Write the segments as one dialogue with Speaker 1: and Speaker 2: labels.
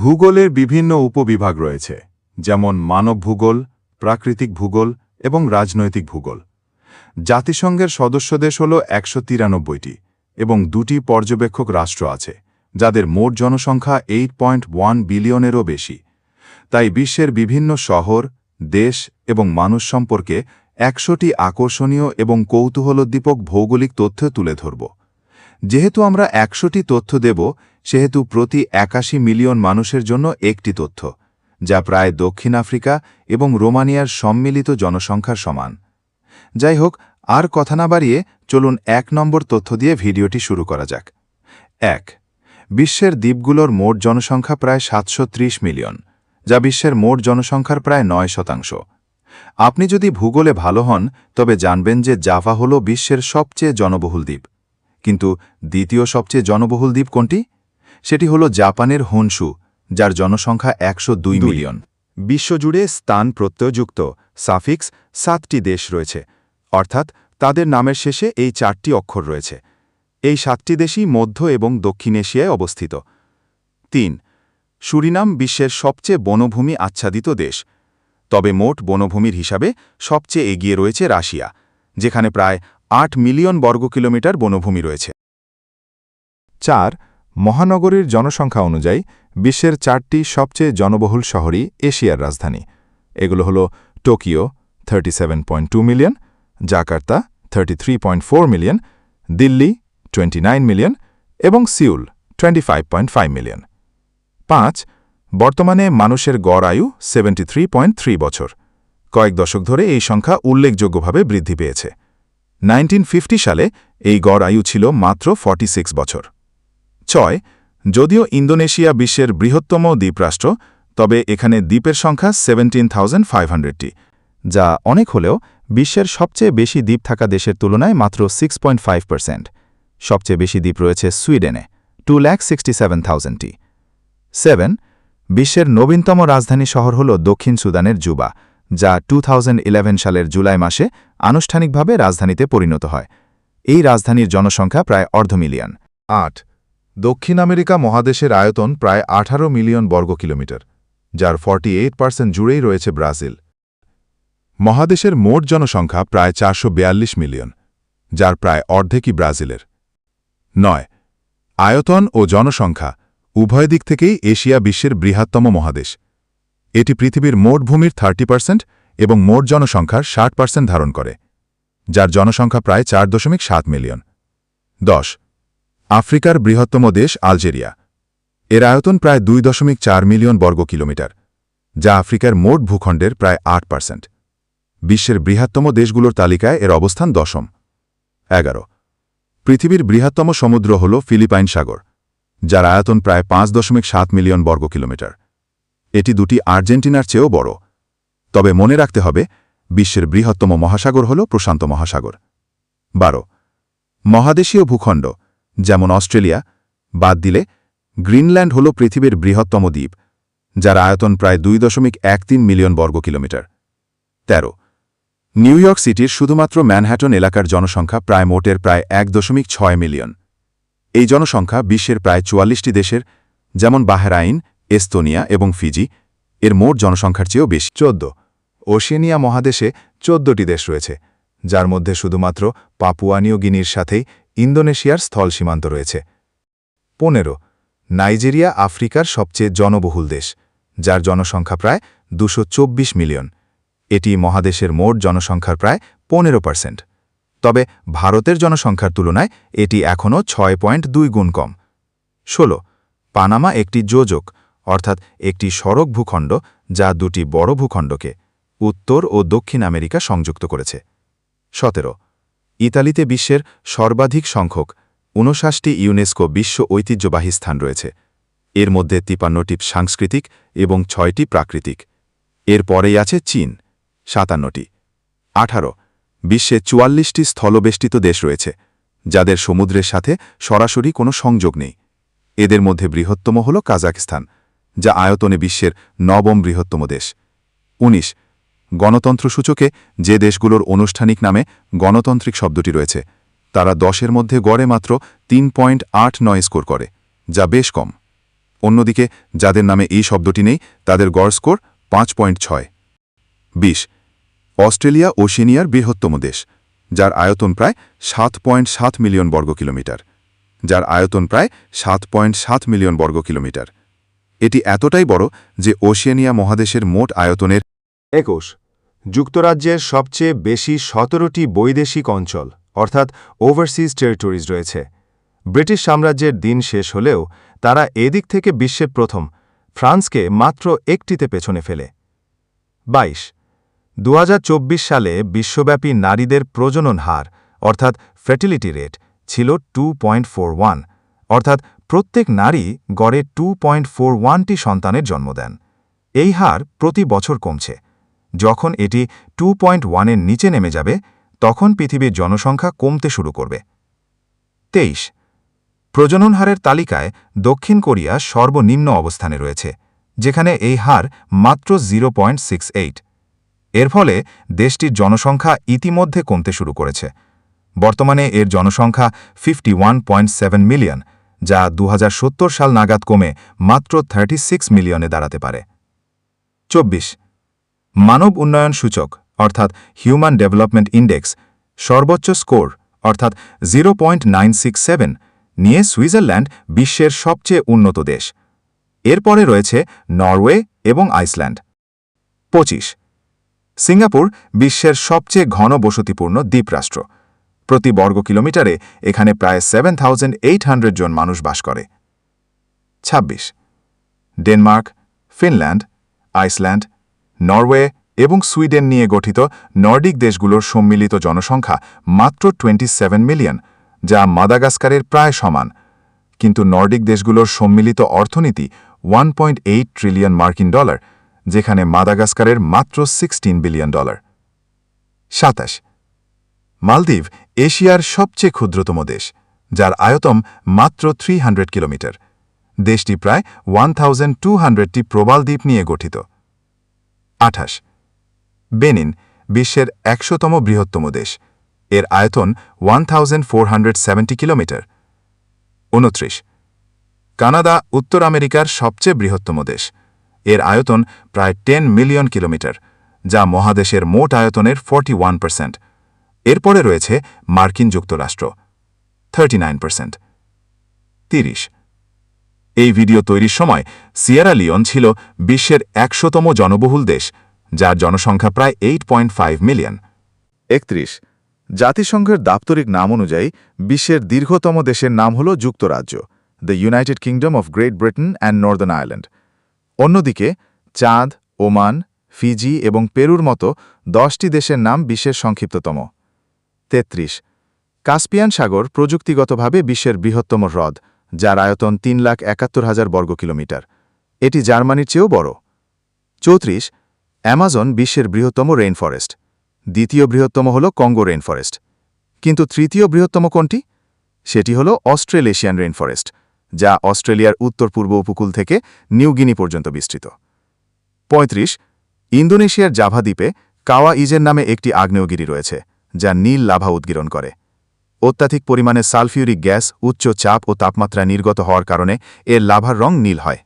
Speaker 1: ভূগোলের বিভিন্ন উপবিভাগ রয়েছে, যেমন মানব ভূগোল, প্রাকৃতিক ভূগোল এবং রাজনৈতিক ভূগোল। জাতিসংঘের সদস্য দেশ হল একশো তিরানব্বইটি এবং দুটি পর্যবেক্ষক রাষ্ট্র আছে, যাদের মোট জনসংখ্যা এইট পয়েন্ট ওয়ান বিলিয়নেরও বেশি। তাই বিশ্বের বিভিন্ন শহর, দেশ এবং মানুষ সম্পর্কে একশোটি আকর্ষণীয় এবং কৌতূহলোদ্দীপক ভৌগোলিক তথ্য তুলে ধরব। যেহেতু আমরা একশোটি তথ্য দেব সেহেতু প্রতি একাশি মিলিয়ন মানুষের জন্য একটি তথ্য, যা প্রায় দক্ষিণ আফ্রিকা এবং রোমানিয়ার সম্মিলিত জনসংখ্যার সমান। যাই হোক, আর কথা না বাড়িয়ে চলুন এক নম্বর তথ্য দিয়ে ভিডিওটি শুরু করা যাক। এক, বিশ্বের দ্বীপগুলোর মোট জনসংখ্যা প্রায় সাতশো ত্রিশ মিলিয়ন, যা বিশ্বের মোট জনসংখ্যার প্রায় নয় শতাংশ। আপনি যদি ভূগোলে ভালো হন, তবে জানবেন যে জাভা হল বিশ্বের সবচেয়ে জনবহুল দ্বীপ। কিন্তু দ্বিতীয় সবচেয়ে জনবহুল দ্বীপ কোনটি? সেটি হল জাপানের হনসু যার জনসংখ্যা একশো দুই মিলিয়ন। বিশ্বজুড়ে স্থান প্রত্যয়যুক্ত সাফিক্স সাতটি দেশ রয়েছে। অর্থাৎ তাদের নামের শেষে এই চারটি অক্ষর রয়েছে। এই সাতটি দেশই মধ্য এবং দক্ষিণ এশিয়ায় অবস্থিত। তিন সুরিনাম বিশ্বের সবচেয়ে বনভূমি আচ্ছাদিত দেশ। তবে মোট বনভূমির হিসাবে সবচেয়ে এগিয়ে রয়েছে রাশিয়া যেখানে প্রায় আট মিলিয়ন বর্গ কিলোমিটার বনভূমি রয়েছে। চার মহানগরীর জনসংখ্যা অনুযায়ী বিশ্বের চারটি সবচেয়ে জনবহুল শহরই এশিয়ার রাজধানী। এগুলো হল Tokyo thirty million Jakarta thirty million Delhi twenty million এবং সিউল টোয়েন্টি মিলিয়ন পাঁচ, বর্তমানে মানুষের গড় আয়ু সেভেন্টি বছর। কয়েক দশক ধরে এই সংখ্যা উল্লেখযোগ্যভাবে বৃদ্ধি পেয়েছে। নাইনটিন সালে এই গড় আয়ু ছিল মাত্র ফর্টি বছর। ছয়, যদিও ইন্দোনেশিয়া বিশ্বের বৃহত্তম দ্বীপরাষ্ট্র, তবে এখানে দ্বীপের সংখ্যা সেভেন্টিন থাউজেন্ড ফাইভ হান্ড্রেডটি যা অনেক হলেও বিশ্বের সবচেয়ে বেশি দ্বীপ থাকা দেশের তুলনায় মাত্র সিক্স পয়েন্ট ফাইভ পার্সেন্ট সবচেয়ে বেশি দ্বীপ রয়েছে সুইডেনে টু ল্যাক সিক্সটি সেভেন থাউজেন্ডটি সেভেন বিশ্বের নবীনতম রাজধানী শহর হল দক্ষিণ সুদানের জুবা, যা টু সালের জুলাই মাসে আনুষ্ঠানিকভাবে রাজধানীতে পরিণত হয়। এই রাজধানীর জনসংখ্যা প্রায় অর্ধ মিলিয়ন। আট দক্ষিণ আমেরিকা মহাদেশের আয়তন প্রায় আঠারো মিলিয়ন বর্গ কিলোমিটার যার ফর্টি এইট পার্সেন্ট জুড়েই রয়েছে ব্রাজিল। মহাদেশের মোট জনসংখ্যা প্রায় চারশো মিলিয়ন, যার প্রায় অর্ধেকই ব্রাজিলের। নয়, আয়তন ও জনসংখ্যা উভয় দিক থেকেই এশিয়া বিশ্বের বৃহত্তম মহাদেশ। এটি পৃথিবীর মোট ভূমির থার্টি পার্সেন্ট এবং মোট জনসংখ্যার ষাট পার্সেন্ট ধারণ করে, যার জনসংখ্যা প্রায় চার দশমিক সাত মিলিয়ন। দশ আফ্রিকার বৃহত্তম দেশ আলজেরিয়া। এর আয়তন প্রায় দুই দশমিক চার মিলিয়ন বর্গ কিলোমিটার, যা আফ্রিকার মোট ভূখণ্ডের প্রায় আট পার্সেন্ট। বিশ্বের বৃহত্তম দেশগুলোর তালিকায় এর অবস্থান দশম। এগারো। পৃথিবীর বৃহত্তম সমুদ্র হল ফিলিপাইন সাগর, যার আয়তন প্রায় পাঁচ দশমিক সাত মিলিয়ন বর্গ কিলোমিটার। এটি দুটি আর্জেন্টিনার চেয়েও বড়। তবে মনে রাখতে হবে, বিশ্বের বৃহত্তম মহাসাগর হল প্রশান্ত মহাসাগর। বারো। মহাদেশীয় ভূখণ্ড যেমন অস্ট্রেলিয়া, বাদ দিলে গ্রিনল্যান্ড হল পৃথিবীর বৃহত্তম দ্বীপ, যার আয়তন প্রায় দুই দশমিক এক তিন মিলিয়ন বর্গ কিলোমিটার। তেরো, নিউ ইয়র্ক সিটির শুধুমাত্র ম্যানহ্যাটন এলাকার জনসংখ্যা প্রায় মোটের প্রায় এক দশমিক ছয় মিলিয়ন। এই জনসংখ্যা বিশ্বের প্রায় চুয়াল্লিশটি দেশের, যেমন বাহরাইন, এস্তোনিয়া এবং ফিজি, এর মোট জনসংখ্যার চেয়েও বেশি। চোদ্দ, ওশেনিয়া মহাদেশে চোদ্দটি দেশ রয়েছে, যার মধ্যে শুধুমাত্র পাপুয়ানিও গিনির সাথেই ইন্দোনেশিয়ার স্থল সীমান্ত রয়েছে। পনেরো, নাইজেরিয়া আফ্রিকার সবচেয়ে জনবহুল দেশ, যার জনসংখ্যা প্রায় দুশো মিলিয়ন। এটি মহাদেশের মোট জনসংখ্যার প্রায় পনেরো পার্সেন্ট। তবে ভারতের জনসংখ্যার তুলনায় এটি এখনও ছয় পয়েন্ট দুই গুণ কম। ১৬ পানামা একটি যোজক, অর্থাৎ একটি সড়ক ভূখণ্ড, যা দুটি বড় ভূখণ্ডকে উত্তর ও দক্ষিণ আমেরিকা সংযুক্ত করেছে। সতেরো ইতালিতে বিশ্বের সর্বাধিক সংখ্যক ঊনষাটটি ইউনেস্কো বিশ্ব ঐতিহ্যবাহী স্থান রয়েছে। এর মধ্যে তিপান্নটি সাংস্কৃতিক এবং ছয়টি প্রাকৃতিক। এর পরেই আছে চীন, সাতান্নটি। আঠারো, বিশ্বে চুয়াল্লিশটি স্থলবেষ্টিত দেশ রয়েছে, যাদের সমুদ্রের সাথে সরাসরি কোনো সংযোগ নেই। এদের মধ্যে বৃহত্তম হল কাজাকিস্তান যা আয়তনে বিশ্বের নবম বৃহত্তম দেশ। ১৯ গণতন্ত্র সূচকে যে দেশগুলোর আনুষ্ঠানিক নামে গণতান্ত্রিক শব্দটি রয়েছে, তারা দশের মধ্যে গড়ে মাত্র তিন পয়েন্ট আট নয় স্কোর করে, যা বেশ কম। অন্যদিকে, যাদের নামে এই শব্দটি নেই, তাদের গড় স্কোর পাঁচ পয়েন্ট ছয়। বিশ, অস্ট্রেলিয়া ওশেনিয়ার বৃহত্তম দেশ, যার আয়তন প্রায় সাত পয়েন্ট সাত মিলিয়ন বর্গ কিলোমিটার, যার আয়তন প্রায় সাত পয়েন্ট সাত মিলিয়ন বর্গ কিলোমিটার। এটি এতটাই বড় যে ওশেনিয়া মহাদেশের মোট আয়তনের
Speaker 2: একুশ। যুক্তরাজ্যের সবচেয়ে বেশি সতেরোটি বৈদেশিক অঞ্চল, অর্থাৎ ওভারসিজ টেরিটরিজ রয়েছে। ব্রিটিশ সাম্রাজ্যের দিন শেষ হলেও তারা এদিক থেকে বিশ্বের প্রথম, ফ্রান্সকে মাত্র একটিতে পেছনে ফেলে। বাইশ। দু সালে বিশ্বব্যাপী নারীদের প্রজনন হার, অর্থাৎ ফার্টিলিটি রেট ছিল টু অর্থাৎ প্রত্যেক নারী গড়ে টু ওয়ানটি সন্তানের জন্ম দেন। এই হার প্রতি বছর কমছে। যখন এটি টু পয়েন্ট ওয়ানের নিচে নেমে যাবে, তখন পৃথিবীর জনসংখ্যা কমতে শুরু করবে। তেইশ, প্রজনন হারের তালিকায় দক্ষিণ কোরিয়া সর্বনিম্ন অবস্থানে রয়েছে, যেখানে এই হার মাত্র জিরো এর ফলে দেশটির জনসংখ্যা ইতিমধ্যে কমতে শুরু করেছে। বর্তমানে এর জনসংখ্যা ফিফটি মিলিয়ন যা দুহাজার সত্তর সাল নাগাদ কমে মাত্র থার্টি মিলিয়নে দাঁড়াতে পারে। চব্বিশ মানব উন্নয়ন সূচক, অর্থাৎ হিউম্যান ডেভেলপমেন্ট ইন্ডেক্স সর্বোচ্চ স্কোর, অর্থাৎ জিরো নিয়ে সুইজারল্যান্ড বিশ্বের সবচেয়ে উন্নত দেশ। এরপরে রয়েছে নরওয়ে এবং আইসল্যান্ড। পঁচিশ, সিঙ্গাপুর বিশ্বের সবচেয়ে ঘন বসতিপূর্ণ দ্বীপরাষ্ট্র। প্রতি বর্গ কিলোমিটারে এখানে প্রায় সেভেন জন মানুষ বাস করে। ২৬ ডেনমার্ক, ফিনল্যান্ড, আইসল্যান্ড নরওয়ে এবং সুইডেন নিয়ে গঠিত নর্ডিক দেশগুলোর সম্মিলিত জনসংখ্যা মাত্র টোয়েন্টি মিলিয়ন যা মাদাগাস্কারের প্রায় সমান। কিন্তু নর্ডিক দেশগুলোর সম্মিলিত অর্থনীতি ওয়ান পয়েন্ট এইট ট্রিলিয়ন মার্কিন ডলার, যেখানে মাদাগাস্কারের মাত্র সিক্সটিন বিলিয়ন ডলার। সাতাশ, মালদ্বীপ এশিয়ার সবচেয়ে ক্ষুদ্রতম দেশ, যার আয়তম মাত্র থ্রি হান্ড্রেড কিলোমিটার। দেশটি প্রায় ওয়ান থাউজেন্ড টু হান্ড্রেডটি প্রবাল দ্বীপ নিয়ে গঠিত। আঠাশ। বেনিন বিশ্বের একশোতম বৃহত্তম দেশ। এর আয়তন ওয়ান কিলোমিটার। উনত্রিশ। কানাডা উত্তর আমেরিকার সবচেয়ে বৃহত্তম দেশ। এর আয়তন প্রায় টেন মিলিয়ন কিলোমিটার, যা মহাদেশের মোট আয়তনের ফর্টি ওয়ান পার্সেন্ট। এরপরে রয়েছে মার্কিন যুক্তরাষ্ট্র, থার্টি নাইন পার্সেন্ট। তিরিশ। এই ভিডিও তৈরির সময় সিয়েরা লিওন ছিল বিশ্বের একশোতম জনবহুল দেশ, যার জনসংখ্যা প্রায় এইট মিলিয়ন
Speaker 1: একত্রিশ, জাতিসংঘের দাপ্তরিক নাম অনুযায়ী বিশ্বের দীর্ঘতম দেশের নাম হল যুক্তরাজ্য the United Kingdom of Great Britain and Northern Ireland অন্যদিকে, চাঁদ, ওমান, ফিজি এবং পেরুর মতো দশটি দেশের নাম বিশ্বের সংক্ষিপ্ততম। তেত্রিশ, কাস্পিয়ান সাগর প্রযুক্তিগতভাবে বিশ্বের বৃহত্তম হ্রদ যার আয়তন তিন লাখ একাত্তর হাজার বর্গ কিলোমিটার এটি জার্মানির চেয়েও বড়। চৌত্রিশ, অ্যামাজন বিশ্বের বৃহত্তম রেইন ফরেস্ট দ্বিতীয় বৃহত্তম হল কঙ্গো রেইন ফরেস্ট কিন্তু তৃতীয় বৃহত্তম কোনটি? সেটি হল অস্ট্রেলেশিয়ান রেইন ফরেস্ট যা অস্ট্রেলিয়ার উত্তর পূর্ব উপকূল থেকে নিউগিনি পর্যন্ত বিস্তৃত। ৩৫ ইন্দোনেশিয়ার জাভা দ্বীপে কাওয়া ইজের নামে একটি আগ্নেয়গিরি রয়েছে, যা নীল লাভা উদ্গীরণ করে। অত্যাধিক পরিমাণে সালফিউরিক গ্যাস, উচ্চ চাপ ও তাপমাত্রা নির্গত হওয়ার কারণে এর লাভার রং নীল হয়।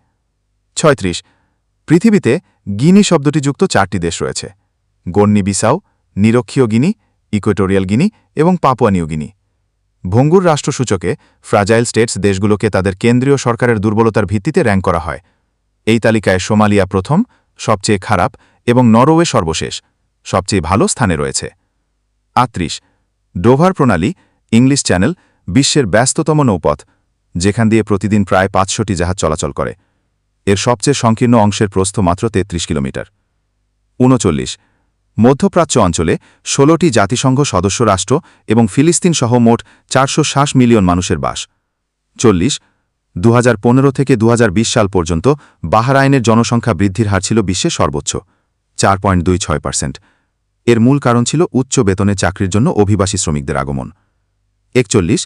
Speaker 1: ছয়ত্রিশ, পৃথিবীতে গিনি শব্দটি যুক্ত চারটি দেশ রয়েছে। গন্নি বিসাউ নিরক্ষীয় গিনি, ইকুয়েটোরিয়াল গিনি এবং পাপুয়া নিউ গিনি। ভঙ্গুর রাষ্ট্রসূচকে ফ্রাজাইল স্টেটস দেশগুলোকে তাদের কেন্দ্রীয় সরকারের দুর্বলতার ভিত্তিতে র্যাঙ্ক করা হয়। এই তালিকায় সোমালিয়া প্রথম, সবচেয়ে খারাপ এবং নরওয়ে সর্বশেষ, সবচেয়ে ভালো স্থানে রয়েছে। আত্রিশ ডোভার প্রণালী ইংলিশ চ্যানেল বিশ্বের ব্যস্ততম নৌপথ, যেখান দিয়ে প্রতিদিন প্রায় পাঁচশোটি জাহাজ চলাচল করে। এর সবচেয়ে সংকীর্ণ অংশের প্রস্থ মাত্র ৩৩ কিলোমিটার। উনচল্লিশ। মধ্যপ্রাচ্য অঞ্চলে ষোলোটি জাতিসংঘ সদস্য রাষ্ট্র এবং ফিলিস্তিন সহ মোট চারশো মিলিয়ন মানুষের বাস। চল্লিশ। দু থেকে দুহাজার বিশ সাল পর্যন্ত বাহরাইনের জনসংখ্যা বৃদ্ধির হার ছিল বিশ্বের সর্বোচ্চ, চার পয়েন্ট দুই ছয় পার্সেন্ট। এর মূল কারণ ছিল উচ্চ বেতনে চাকরির জন্য অভিবাসী শ্রমিকদের আগমন। একচল্লিশ,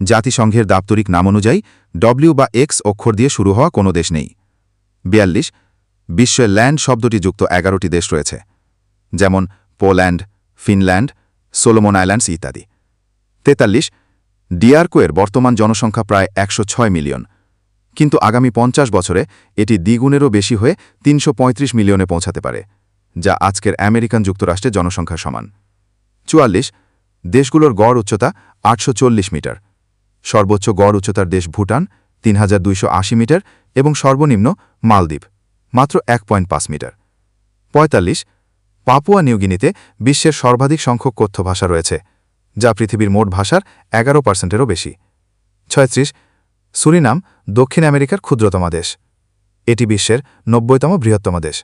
Speaker 1: জাতিসংঘের দাপ্তরিক নাম অনুযায়ী ডব্লিউ বা এক্স অক্ষর দিয়ে শুরু হওয়া কোনো দেশ নেই। বিয়াল্লিশ, বিশ্বের ল্যান্ড শব্দটি যুক্ত এগারোটি দেশ রয়েছে, যেমন পোল্যান্ড, ফিনল্যান্ড, সোলোমন আইল্যান্ডস ইত্যাদি। তেতাল্লিশ ডিয়ারকোয়ের বর্তমান জনসংখ্যা প্রায় একশো ছয় মিলিয়ন, কিন্তু আগামী পঞ্চাশ বছরে এটি দ্বিগুণেরও বেশি হয়ে তিনশো পঁয়ত্রিশ মিলিয়নে পৌঁছাতে পারে, যা আজকের আমেরিকান যুক্তরাষ্ট্রের জনসংখ্যা সমান। চুয়াল্লিশ, দেশগুলোর গড় উচ্চতা আটশো চল্লিশ মিটার। সর্বোচ্চ গড় উচ্চতার দেশ ভুটান তিন হাজার দুইশ আশি মিটার এবং সর্বনিম্ন মালদ্বীপ, মাত্র এক মিটার। পঁয়তাল্লিশ, পাপুয়া নিউগিনিতে বিশ্বের সর্বাধিক সংখ্যক কথ্য ভাষা রয়েছে, যা পৃথিবীর মোট ভাষার এগারো পার্সেন্টেরও বেশি। ছয়ত্রিশ, সুরিনাম দক্ষিণ আমেরিকার ক্ষুদ্রতম দেশ, এটি বিশ্বের নব্বইতম বৃহত্তম দেশ।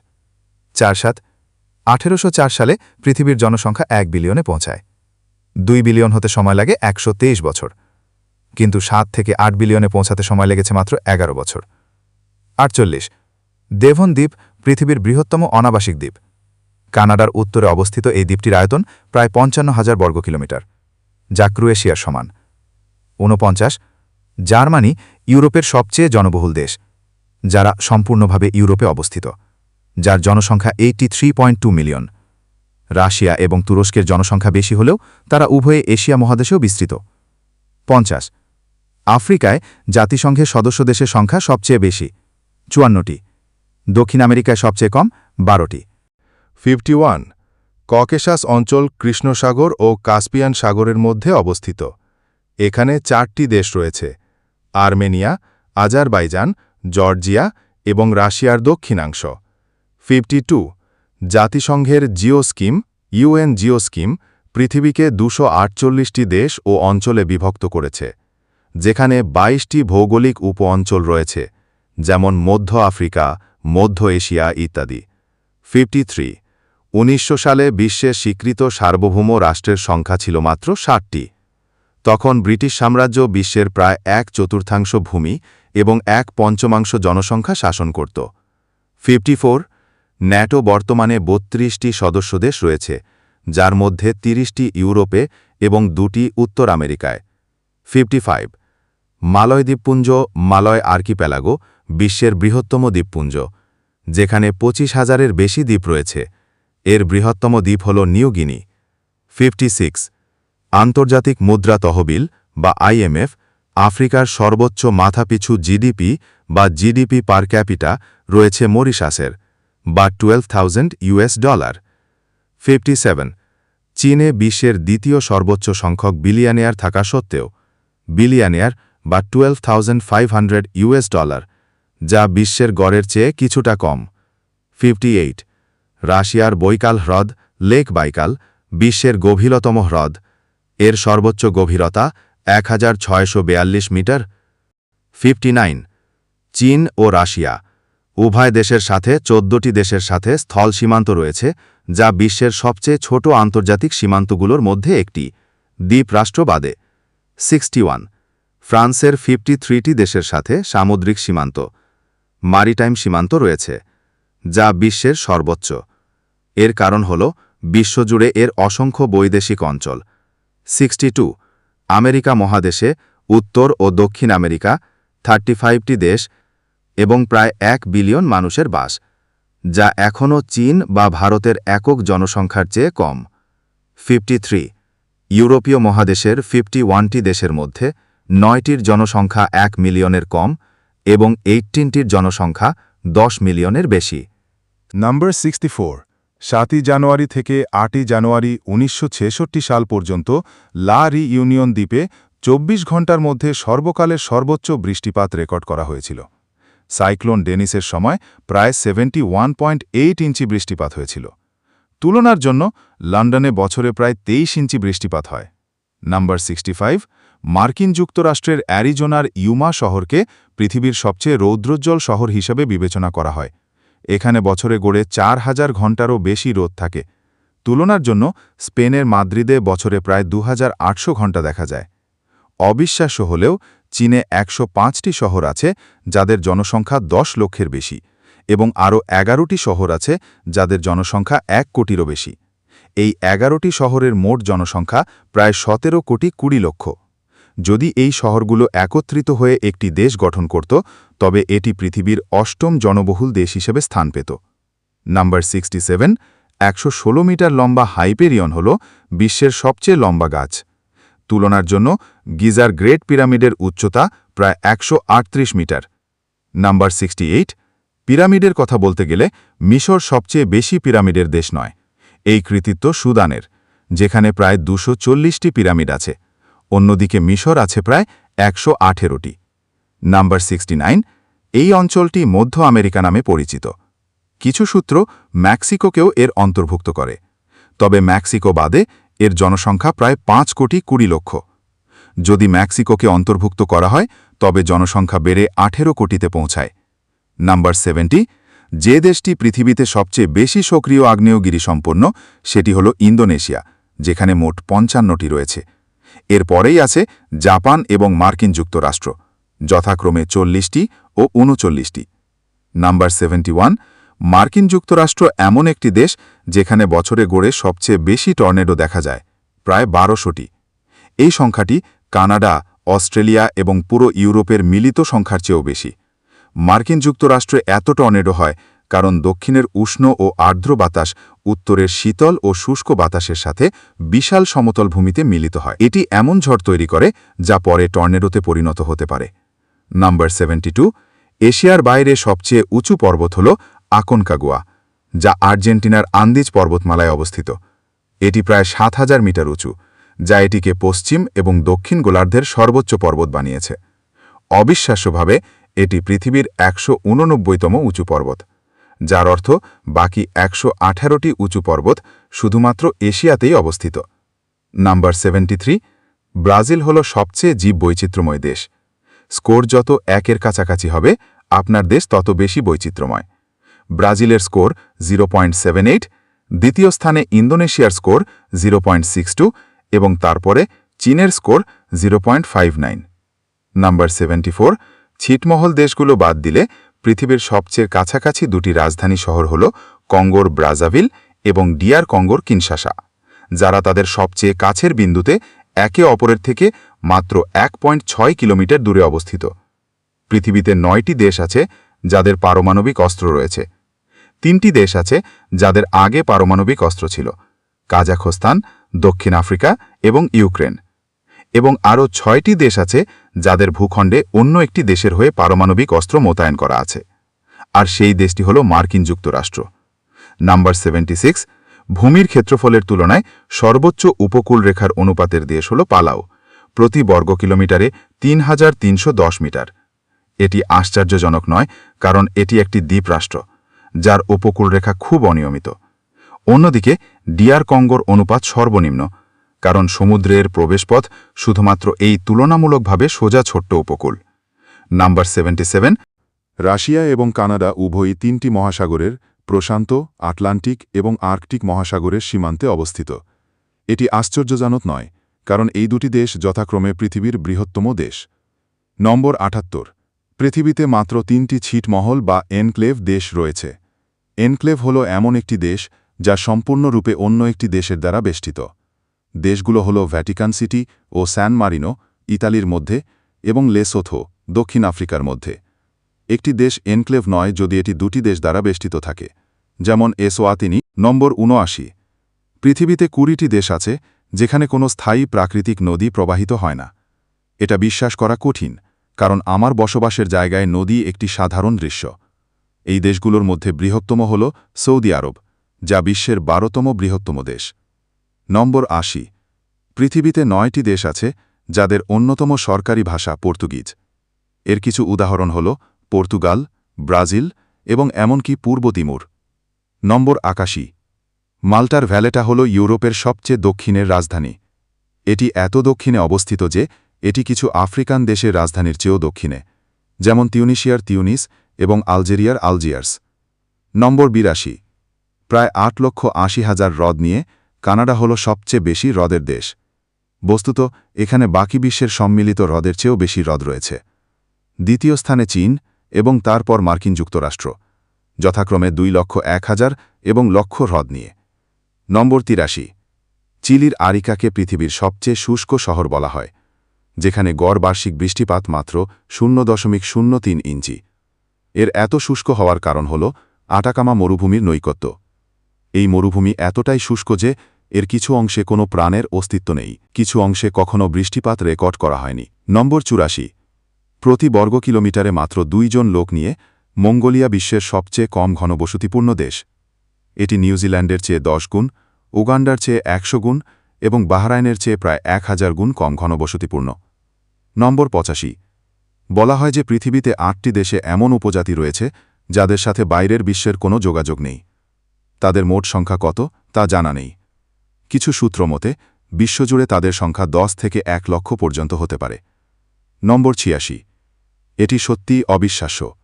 Speaker 1: চার সাত আঠেরোশো সালে পৃথিবীর জনসংখ্যা এক বিলিয়নে পৌঁছায়। দুই বিলিয়ন হতে সময় লাগে একশো তেইশ বছর। কিন্তু সাত থেকে আট বিলিয়নে পৌঁছাতে সময় লেগেছে মাত্র এগারো বছর। আটচল্লিশ, দেভন দ্বীপ পৃথিবীর বৃহত্তম অনাবাসিক দ্বীপ। কানাডার উত্তরে অবস্থিত এই দ্বীপটির আয়তন প্রায় পঞ্চান্ন হাজার বর্গ কিলোমিটার, যা ক্রোয়েশিয়ার সমান। ঊনপঞ্চাশ, জার্মানি ইউরোপের সবচেয়ে জনবহুল দেশ, যারা সম্পূর্ণভাবে ইউরোপে অবস্থিত, যার জনসংখ্যা এইটি মিলিয়ন। রাশিয়া এবং তুরস্কের জনসংখ্যা বেশি হলেও তারা উভয়ে এশিয়া মহাদেশেও বিস্তৃত। পঞ্চাশ। আফ্রিকায় জাতিসংঘের সদস্য দেশের সংখ্যা সবচেয়ে বেশি, চুয়ান্নটি। দক্ষিণ আমেরিকায় সবচেয়ে কম, বারোটি।
Speaker 2: Fifty one. ককেশাস অঞ্চল কৃষ্ণসাগর ও কাস্পিয়ান সাগরের মধ্যে অবস্থিত। এখানে চারটি দেশ রয়েছে, আর্মেনিয়া, আজারবাইজান, জর্জিয়া এবং রাশিয়ার দক্ষিণাংশ। Fifty two. জাতিসংঘের geo scheme, UN geo scheme, পৃথিবীকে দুশো আটচল্লিশটি দেশ ও অঞ্চলে বিভক্ত করেছে, যেখানে ২২টি ভৌগোলিক উপ অঞ্চল রয়েছে, যেমন মধ্য আফ্রিকা, মধ্য এশিয়া ইত্যাদি। ফিফটি থ্রি, উনিশশো সালে বিশ্বের স্বীকৃত সার্বভৌম রাষ্ট্রের সংখ্যা ছিল মাত্র ষাটটি। তখন ব্রিটিশ সাম্রাজ্য বিশ্বের প্রায় এক চতুর্থাংশ ভূমি এবং এক পঞ্চমাংশ জনসংখ্যা শাসন করত। ফিফটি ফোর ন্যাটো বর্তমানে বত্রিশটি সদস্য দেশ রয়েছে, যার মধ্যে তিরিশটি ইউরোপে এবং দুটি উত্তর আমেরিকায়। ফিফটি ফাইভ মালয় দ্বীপপুঞ্জ মালয় আর্কিপ্যালাগো বিশ্বের বৃহত্তম দ্বীপপুঞ্জ, যেখানে পঁচিশ হাজারের বেশি দ্বীপ রয়েছে। এর বৃহত্তম দ্বীপ হল নিউগিনি ফিফটি সিক্স, আন্তর্জাতিক মুদ্রা তহবিল বা আইএমএফ আফ্রিকার সর্বোচ্চ মাথাপিছু জিডিপি বা জিডিপি পার ক্যাপিটা রয়েছে মরিশাসের। বা twelve thousand US dollar fifty seven চীনে বিশ্বের দ্বিতীয় সর্বোচ্চ সংখ্যক বিলিয়নিয়ার থাকা সত্ত্বেও বিলিয়নিয়ার বা twelve thousand five hundred US dollar যা বিশ্বের গড়ের চেয়ে কিছুটা কম। ফিফটি এইট রাশিয়ার বৈকাল হ্রদ লেক বাইকাল বিশ্বের গভীরতম হ্রদ। এর সর্বোচ্চ গভীরতা এক মিটার। ফিফটি চীন ও রাশিয়া। উভয় দেশের সাথে, চোদ্দটি দেশের সাথে স্থল সীমান্ত রয়েছে, যা বিশ্বের সবচেয়ে ছোট আন্তর্জাতিক সীমান্তগুলোর মধ্যে একটি। দ্বীপ রাষ্ট্রবাদে। Sixty one. ফ্রান্সের ফিফটি থ্রিটি দেশের সাথে সামুদ্রিক সীমান্ত। মারিটাইম সীমান্ত রয়েছে, যা বিশ্বের সর্বোচ্চ। এর কারণ হল, বিশ্বজুড়ে এর অসংখ্য বৈদেশিক অঞ্চল। Sixty two. আমেরিকা মহাদেশে, উত্তর ও দক্ষিণ আমেরিকা, থার্টি ফাইভটি দেশ এবং প্রায় এক বিলিয়ন মানুষের বাস, যা এখনও চীন বা ভারতের একক জনসংখ্যার চেয়ে কম। ফিফটি ইউরোপীয় মহাদেশের ফিফটি ওয়ানটি দেশের মধ্যে নয়টির জনসংখ্যা এক মিলিয়নের কম এবং এইটিনটির জনসংখ্যা দশ মিলিয়নের বেশি।
Speaker 3: নাম্বার সিক্সটি ফোর, সাতই জানুয়ারি থেকে আটই জানুয়ারি উনিশশো ছেষট্টি সাল পর্যন্ত লা রি ইউনিয়ন দ্বীপে চব্বিশ ঘণ্টার মধ্যে সর্বকালের সর্বোচ্চ বৃষ্টিপাত রেকর্ড করা হয়েছিল। সাইক্লোন ডেনিসের সময় প্রায় সেভেন্টি ইঞ্চি বৃষ্টিপাত হয়েছিল। তুলনার জন্য লন্ডনে বছরে প্রায় তেইশ ইঞ্চি বৃষ্টিপাত হয়। নাম্বার সিক্সটি মার্কিন যুক্তরাষ্ট্রের অ্যারিজোনার ইউমা শহরকে পৃথিবীর সবচেয়ে রৌদ্রোজ্জ্বল শহর হিসেবে বিবেচনা করা হয়। এখানে বছরে গড়ে চার হাজার ঘণ্টারও বেশি রোদ থাকে। তুলনার জন্য স্পেনের মাদ্রিদে বছরে প্রায় আটশো ঘণ্টা দেখা যায়। অবিশ্বাস্য হলেও চীনে একশো পাঁচটি শহর আছে যাদের জনসংখ্যা দশ লক্ষের বেশি এবং আরও এগারোটি শহর আছে যাদের জনসংখ্যা এক কোটিরও বেশি। এই এগারোটি শহরের মোট জনসংখ্যা প্রায় সতেরো কোটি কুড়ি লক্ষ। যদি এই শহরগুলো একত্রিত হয়ে একটি দেশ গঠন করত, তবে এটি পৃথিবীর অষ্টম জনবহুল দেশ হিসেবে স্থান পেত। নাম্বার সিক্সটি সেভেন, একশো মিটার লম্বা হাইপেরিয়ন হল বিশ্বের সবচেয়ে লম্বা গাছ। তুলনার জন্য গিজার গ্রেট পিরামিডের উচ্চতা প্রায় একশো আটত্রিশ মিটার। নাম্বার সিক্সটি পিরামিডের কথা বলতে গেলে মিশর সবচেয়ে বেশি পিরামিডের দেশ নয়। এই কৃতিত্ব সুদানের, যেখানে প্রায় দুশো চল্লিশটি পিরামিড আছে। অন্যদিকে মিশর আছে প্রায় একশো আঠেরোটি। নাম্বার সিক্সটি এই অঞ্চলটি মধ্য আমেরিকা নামে পরিচিত। কিছু সূত্র ম্যাক্সিকোকেও এর অন্তর্ভুক্ত করে। তবে ম্যাক্সিকো বাদে এর জনসংখ্যা প্রায় পাঁচ কোটি কুড়ি লক্ষ। যদি ম্যাক্সিকোকে অন্তর্ভুক্ত করা হয়, তবে জনসংখ্যা বেড়ে আঠেরো কোটিতে পৌঁছায়। নাম্বার সেভেন্টি, যে দেশটি পৃথিবীতে সবচেয়ে বেশি সক্রিয় আগ্নেয়গিরি সম্পন্ন, সেটি হল ইন্দোনেশিয়া, যেখানে মোট পঞ্চান্নটি রয়েছে। এর পরেই আছে জাপান এবং মার্কিন যুক্তরাষ্ট্র, যথাক্রমে চল্লিশটি ও উনচল্লিশটি। নাম্বার সেভেন্টি মার্কিন যুক্তরাষ্ট্র এমন একটি দেশ যেখানে বছরে গড়ে সবচেয়ে বেশি টর্নেডো দেখা যায়, প্রায় বারোশোটি। এই সংখ্যাটি কানাডা, অস্ট্রেলিয়া এবং পুরো ইউরোপের মিলিত সংখ্যার চেয়েও বেশি। মার্কিন যুক্তরাষ্ট্রে এত টর্নেডো হয় কারণ দক্ষিণের উষ্ণ ও আর্দ্র বাতাস উত্তরের শীতল ও শুষ্ক বাতাসের সাথে বিশাল সমতল ভূমিতে মিলিত হয়। এটি এমন ঝড় তৈরি করে যা পরে টর্নেডোতে পরিণত হতে পারে। নাম্বার সেভেন্টি এশিয়ার বাইরে সবচেয়ে উঁচু পর্বত হল আকনকাগুয়া, যা আর্জেন্টিনার আন্দিজ পর্বতমালায় অবস্থিত। এটি প্রায় সাত হাজার মিটার উঁচু, যা এটিকে পশ্চিম এবং দক্ষিণ গোলার্ধের সর্বোচ্চ পর্বত বানিয়েছে। অবিশ্বাস্যভাবে, এটি পৃথিবীর একশো উননব্বইতম উঁচু পর্বত, যার অর্থ বাকি একশো আঠারোটি উঁচু পর্বত শুধুমাত্র এশিয়াতেই অবস্থিত। নাম্বার সেভেন্টি ব্রাজিল হল সবচেয়ে জীব বৈচিত্র্যময় দেশ। স্কোর যত একের কাছাকাছি হবে, আপনার দেশ তত বেশি বৈচিত্র্যময়। ব্রাজিলের স্কোর জিরো দ্বিতীয় স্থানে ইন্দোনেশিয়ার স্কোর জিরো এবং তারপরে চীনের score zero point five nine. Number seventy ছিটমহল দেশগুলো বাদ দিলে পৃথিবীর সবচেয়ে কাছাকাছি দুটি রাজধানী শহর হল কঙ্গোর ব্রাজাভিল এবং ডিয়ার কঙ্গোর কিনশাসা যারা তাদের সবচেয়ে কাছের বিন্দুতে একে অপরের থেকে মাত্র এক পয়েন্ট ছয় কিলোমিটার দূরে অবস্থিত। পৃথিবীতে নয়টি দেশ আছে যাদের পারমাণবিক অস্ত্র রয়েছে। তিনটি দেশ আছে যাদের আগে পারমাণবিক অস্ত্র ছিল, কাজাখস্তান, দক্ষিণ আফ্রিকা এবং ইউক্রেন। এবং আরও ছয়টি দেশ আছে যাদের ভূখণ্ডে অন্য একটি দেশের হয়ে পারমাণবিক অস্ত্র মোতায়েন করা আছে। আর সেই দেশটি হল মার্কিন যুক্তরাষ্ট্র। নাম্বার সেভেন্টি ভূমির ক্ষেত্রফলের তুলনায় সর্বোচ্চ উপকূল রেখার অনুপাতের দেশ হল পালাও। প্রতি বর্গ কিলোমিটারে তিন হাজার তিনশো দশ মিটার। এটি আশ্চর্যজনক নয়, কারণ এটি একটি দ্বীপরাষ্ট্র যার উপকূলরেখা খুব অনিয়মিত। অন্যদিকে, ডিয়ার কঙ্গোর অনুপাত সর্বনিম্ন, কারণ সমুদ্রের প্রবেশপথ শুধুমাত্র এই তুলনামূলকভাবে সোজা ছোট্ট উপকূল। নাম্বার সেভেন্টি সেভেন, রাশিয়া এবং কানাডা উভয়ই তিনটি মহাসাগরের প্রশান্ত, আটলান্টিক এবং আর্কটিক মহাসাগরের সীমান্তে অবস্থিত। এটি আশ্চর্যজনক নয়, কারণ এই দুটি দেশ যথাক্রমে পৃথিবীর বৃহত্তম দেশ। নম্বর আটাত্তর পৃথিবীতে মাত্র তিনটি ছিটমহল বা এনক্লেভ দেশ রয়েছে। এনক্লেভ হল এমন একটি দেশ যা সম্পূর্ণরূপে অন্য একটি দেশের দ্বারা বেষ্টিত। দেশগুলো হল ভ্যাটিকান সিটি ও স্যান মারিনো, ইতালির মধ্যে, এবং লেসোথো, দক্ষিণ আফ্রিকার মধ্যে। একটি দেশ এনক্লেভ নয় যদি এটি দুটি দেশ দ্বারা বেষ্টিত থাকে। যেমন এসোয়াতিনি, নম্বর উনআশি পৃথিবীতে কুড়িটি দেশ আছে, যেখানে কোনো স্থায়ী প্রাকৃতিক নদী প্রবাহিত হয় না। এটা বিশ্বাস করা কঠিন। কারণ আমার বসবাসের জায়গায় নদী একটি সাধারণ দৃশ্য। এই দেশগুলোর মধ্যে বৃহত্তম হল সৌদি আরব, যা বিশ্বের বারোতম বৃহত্তম দেশ। নম্বর আশি, পৃথিবীতে নয়টি দেশ আছে যাদের অন্যতম সরকারি ভাষা পর্তুগিজ। এর কিছু উদাহরণ হল পর্তুগাল, ব্রাজিল এবং এমনকি পূর্ব তিমুর। নম্বর আকাশি, মাল্টার ভ্যালেটা হল ইউরোপের সবচেয়ে দক্ষিণের রাজধানী। এটি এত দক্ষিণে অবস্থিত যে এটি কিছু আফ্রিকান দেশের রাজধানীর চেয়েও দক্ষিণে, যেমন তিউনিশিয়ার তিউনিস এবং আলজেরিয়ার আলজিয়ার্স। নম্বর বিরাশি, প্রায় আট লক্ষ আশি হাজার হ্রদ নিয়ে কানাডা হল সবচেয়ে বেশি হ্রদের দেশ। বস্তুত, এখানে বাকি বিশ্বের সম্মিলিত হ্রদের চেয়েও বেশি হ্রদ রয়েছে। দ্বিতীয় স্থানে চীন এবং তারপর মার্কিন যুক্তরাষ্ট্র, যথাক্রমে দুই লক্ষ এক হাজার এবং লক্ষ হ্রদ নিয়ে। নম্বর তিরাশি, চিলির আরিকাকে পৃথিবীর সবচেয়ে শুষ্ক শহর বলা হয়। যেখানে গড় বার্ষিক বৃষ্টিপাত মাত্র শূন্য দশমিক শূন্য তিন ইঞ্চি। এর এত শুষ্ক হওয়ার কারণ হল আটাকামা মরুভূমির নৈকত্য। এই মরুভূমি এতটাই শুষ্ক যে এর কিছু অংশে কোনো প্রাণের অস্তিত্ব নেই। কিছু অংশে কখনও বৃষ্টিপাত রেকর্ড করা হয়নি। নম্বর চুরাশি। প্রতি বর্গ কিলোমিটারে মাত্র দুইজন লোক নিয়ে মঙ্গোলিয়া বিশ্বের সবচেয়ে কম ঘনবসতিপূর্ণ দেশ। এটি নিউজিল্যান্ডের চেয়ে দশ গুণ, উগান্ডার চেয়ে একশো গুণ এবং বাহরাইনের চেয়ে প্রায় এক হাজার গুণ কম ঘনবসতিপূর্ণ। নম্বর পঁচাশি। বলা হয় যে পৃথিবীতে আটটি দেশে এমন উপজাতি রয়েছে, যাদের সাথে বাইরের বিশ্বের কোনো যোগাযোগ নেই। তাদের মোট সংখ্যা কত, তা জানা নেই। কিছু সূত্র মতে, বিশ্বজুড়ে তাদের সংখ্যা দশ থেকে এক লক্ষ পর্যন্ত হতে পারে। নম্বর ছিয়াশি। এটি সত্যিই অবিশ্বাস্য।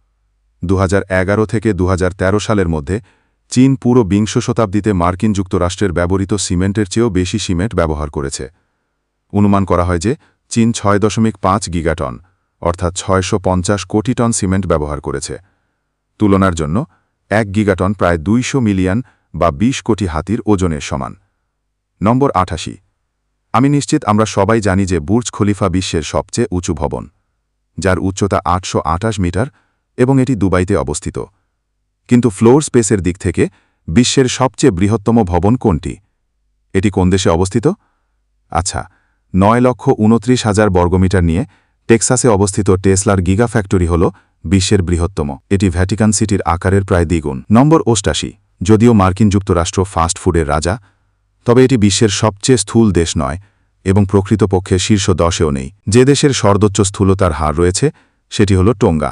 Speaker 3: দু হাজার এগারো থেকে দুহাজার তেরো সালের মধ্যে চীন পুরো বিংশ শতাব্দীতে মার্কিন যুক্তরাষ্ট্রের ব্যবহৃত সিমেন্টের চেয়েও বেশি সিমেন্ট ব্যবহার করেছে। অনুমান করা হয় যে, চীন ছয় দশমিক পাঁচ গিগাটন, অর্থাৎ ছয়শো পঞ্চাশ কোটি টন সিমেন্ট ব্যবহার করেছে। তুলনার জন্য, এক গিগাটন প্রায় দুইশো মিলিয়ন বা ২০ কোটি হাতির ওজনের সমান। নম্বর আঠাশি। আমি নিশ্চিত আমরা সবাই জানি যে বুর্জ খলিফা বিশ্বের সবচেয়ে উঁচু ভবন, যার উচ্চতা আটশো আঠাশ মিটার এবং এটি দুবাইতে অবস্থিত। কিন্তু ফ্লোর স্পেসের দিক থেকে বিশ্বের সবচেয়ে বৃহত্তম ভবন কোনটি? এটি কোন দেশে অবস্থিত? আচ্ছা নয় লক্ষ উনত্রিশ হাজার বর্গমিটার নিয়ে টেক্সাসে অবস্থিত টেসলার গিগা ফ্যাক্টরি হল বিশ্বের বৃহত্তম। এটি ভ্যাটিকান সিটির আকারের প্রায় দ্বিগুণ। নম্বর অষ্টাশি, যদিও মার্কিন যুক্তরাষ্ট্র ফাস্ট ফুডের রাজা, তবে এটি বিশ্বের সবচেয়ে স্থূল দেশ নয় এবং প্রকৃতপক্ষে শীর্ষ দশেও নেই। যে দেশের সর্বোচ্চ স্থূলতার হার রয়েছে, সেটি হল টোঙ্গা,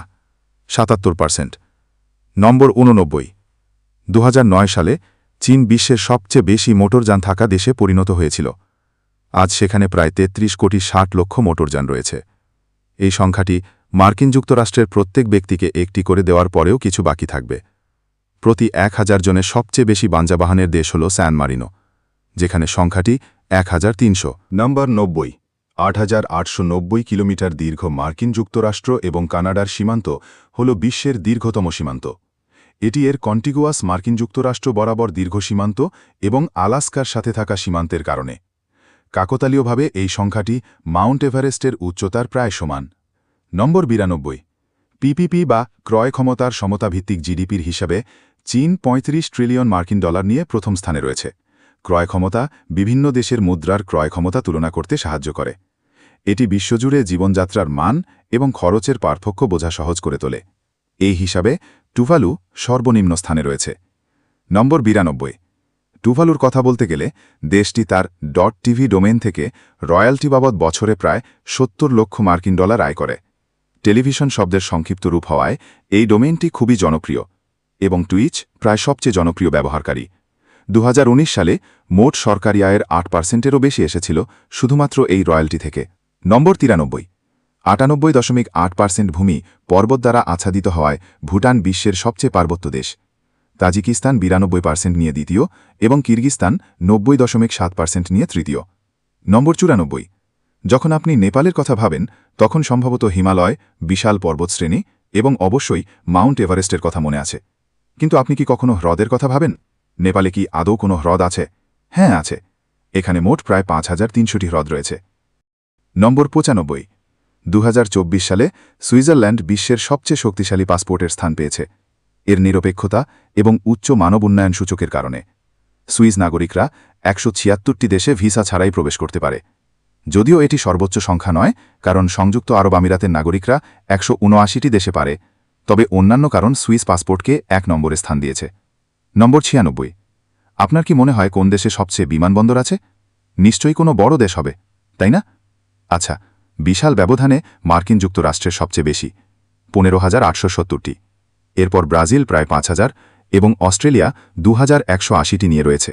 Speaker 3: সাতাত্তর পার্সেন্ট। নম্বর উননব্বই দু সালে চীন বিশ্বের সবচেয়ে বেশি মোটরযান থাকা দেশে পরিণত হয়েছিল। আজ সেখানে প্রায় ৩৩ কোটি ষাট লক্ষ মোটরযান রয়েছে। এই সংখ্যাটি মার্কিন যুক্তরাষ্ট্রের প্রত্যেক ব্যক্তিকে একটি করে দেওয়ার পরেও কিছু বাকি থাকবে। প্রতি এক হাজার জনের সবচেয়ে বেশি বাঞ্জাবাহানের দেশ হল স্যান মারিনো, যেখানে সংখ্যাটি এক হাজার তিনশো।
Speaker 1: নম্বর নব্বই। আট হাজার আটশো নব্বই কিলোমিটার দীর্ঘ মার্কিন যুক্তরাষ্ট্র এবং কানাডার সীমান্ত হল বিশ্বের দীর্ঘতম সীমান্ত। এটি এর কন্টিগুয়াস মার্কিন যুক্তরাষ্ট্র বরাবর দীর্ঘ সীমান্ত এবং আলাস্কার সাথে থাকা সীমান্তের কারণে। কাকতালীয়ভাবে এই সংখ্যাটি মাউন্ট এভারেস্টের উচ্চতার প্রায় সমান। নম্বর বিরানব্বই। পিপিপি বা ক্রয় ক্ষমতার সমতাভিত্তিক জিডিপির হিসাবে চীন ৩৫ ট্রিলিয়ন মার্কিন ডলার নিয়ে প্রথম স্থানে রয়েছে। ক্রয় ক্ষমতা বিভিন্ন দেশের মুদ্রার ক্রয় ক্ষমতা তুলনা করতে সাহায্য করে। এটি বিশ্বজুড়ে জীবনযাত্রার মান এবং খরচের পার্থক্য বোঝা সহজ করে তোলে। এই হিসাবে টুভালু সর্বনিম্ন স্থানে রয়েছে। নম্বর বিরানব্বই। টুভালুর কথা বলতে গেলে দেশটি তার ডট টিভি ডোমেন থেকে রয়্যালটি বাবদ বছরে প্রায় সত্তর লক্ষ মার্কিন ডলার আয় করে। টেলিভিশন শব্দের সংক্ষিপ্ত রূপ হওয়ায় এই ডোমেনটি খুবই জনপ্রিয় এবং টুইচ প্রায় সবচেয়ে জনপ্রিয় ব্যবহারকারী। দু হাজার উনিশ সালে মোট সরকারি আয়ের আট পার্সেন্টেরও বেশি এসেছিল শুধুমাত্র এই রয়্যালটি থেকে। নম্বর তিরানব্বই। আটানব্বই দশমিক আট পার্সেন্ট ভূমি পর্বত দ্বারা আচ্ছাদিত হওয়ায় ভুটান বিশ্বের সবচেয়ে পার্বত্য দেশ। তাজিকিস্তান বিরানব্বই পার্সেন্ট নিয়ে দ্বিতীয় এবং কিরগিস্তান নব্বই দশমিক সাত পার্সেন্ট নিয়ে তৃতীয়। নম্বর চুরানব্বই। যখন আপনি নেপালের কথা ভাবেন, তখন সম্ভবত হিমালয়, বিশাল পর্বতশ্রেণী এবং অবশ্যই মাউন্ট এভারেস্টের কথা মনে আছে। কিন্তু আপনি কি কখনো হ্রদের কথা ভাবেন? নেপালে কি আদৌ কোনো হ্রদ আছে? হ্যাঁ আছে। এখানে মোট প্রায় পাঁচ হাজার তিনশোটি হ্রদ রয়েছে। নম্বর পঁচানব্বই। দু হাজার চব্বিশ সালে সুইজারল্যান্ড বিশ্বের সবচেয়ে শক্তিশালী পাসপোর্টের স্থান পেয়েছে। এর নিরপেক্ষতা এবং উচ্চ মানব উন্নয়ন সূচকের কারণে। সুইজ নাগরিকরা একশো ছিয়াত্তরটি দেশে ভিসা ছাড়াই প্রবেশ করতে পারে। যদিও এটি সর্বোচ্চ সংখ্যা নয়, কারণ সংযুক্ত আরব আমিরাতের নাগরিকরা একশো দেশে পারে। তবে অন্যান্য কারণ সুইস পাসপোর্টকে এক নম্বরে স্থান দিয়েছে। নম্বর ছিয়ানব্বই। আপনার কি মনে হয় কোন দেশে সবচেয়ে বিমানবন্দর আছে? নিশ্চয়ই কোনো বড় দেশ হবে, তাই না? আচ্ছা বিশাল ব্যবধানে মার্কিন যুক্তরাষ্ট্রের সবচেয়ে বেশি, পনেরো হাজার আটশো এরপর ব্রাজিল প্রায় পাঁচ হাজার এবং অস্ট্রেলিয়া দু হাজার একশো আশিটি নিয়ে রয়েছে।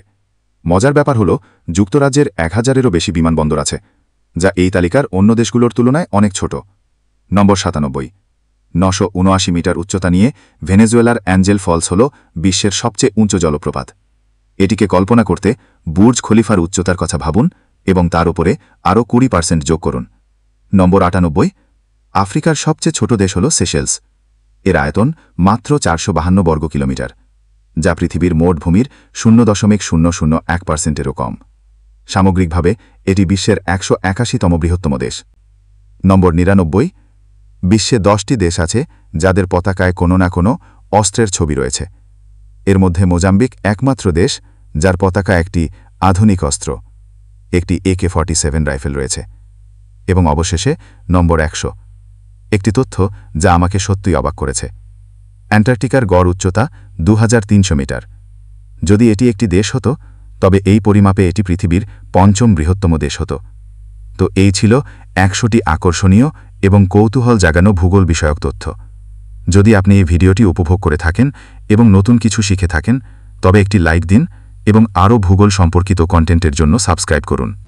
Speaker 1: মজার ব্যাপার হল, যুক্তরাজ্যের এক হাজারেরও বেশি বিমানবন্দর আছে, যা এই তালিকার অন্য দেশগুলোর তুলনায় অনেক ছোট। নম্বর সাতানব্বই। নশো উনআশি মিটার উচ্চতা নিয়ে ভেনেজুয়েলার অ্যাঞ্জেল ফলস হল বিশ্বের সবচেয়ে উঁচু জলপ্রপাত। এটিকে কল্পনা করতে বুর্জ খলিফার উচ্চতার কথা ভাবুন এবং তার উপরে আরও কুড়ি পার্সেন্ট যোগ করুন। নম্বর আটানব্বই, আফ্রিকার সবচেয়ে ছোট দেশ হল সেশেলস এর আয়তন মাত্র চারশো বাহান্ন বর্গ কিলোমিটার, যা পৃথিবীর মোট ভূমির শূন্য দশমিক শূন্য শূন্য এক পার্সেন্টেরও কম। সামগ্রিকভাবে, এটি বিশ্বের একশো একাশিতম বৃহত্তম দেশ। নম্বর নিরানব্বই, বিশ্বে দশটি দেশ আছে যাদের পতাকায় কোনো না কোনো অস্ত্রের ছবি রয়েছে। এর মধ্যে মোজাম্বিক একমাত্র দেশ, যার পতাকা একটি আধুনিক অস্ত্র, একটি একে ফর্টি সেভেন রাইফেল রয়েছে। এবং অবশেষে নম্বর একশো।
Speaker 3: একটি তথ্য যা আমাকে সত্যিই অবাক করেছে। অ্যান্টার্কটিকার গড় উচ্চতা দু হাজার তিনশো মিটার। যদি এটি একটি দেশ হতো, তবে এই পরিমাপে এটি পৃথিবীর পঞ্চম বৃহত্তম দেশ হতো। তো এই ছিল একশোটি আকর্ষণীয় এবং কৌতূহল জাগানো ভূগোল বিষয়ক তথ্য। যদি আপনি এই ভিডিওটি উপভোগ করে থাকেন এবং নতুন কিছু শিখে থাকেন, তবে একটি লাইক দিন এবং আরও ভূগোল সম্পর্কিত কন্টেন্টের জন্য সাবস্ক্রাইব করুন।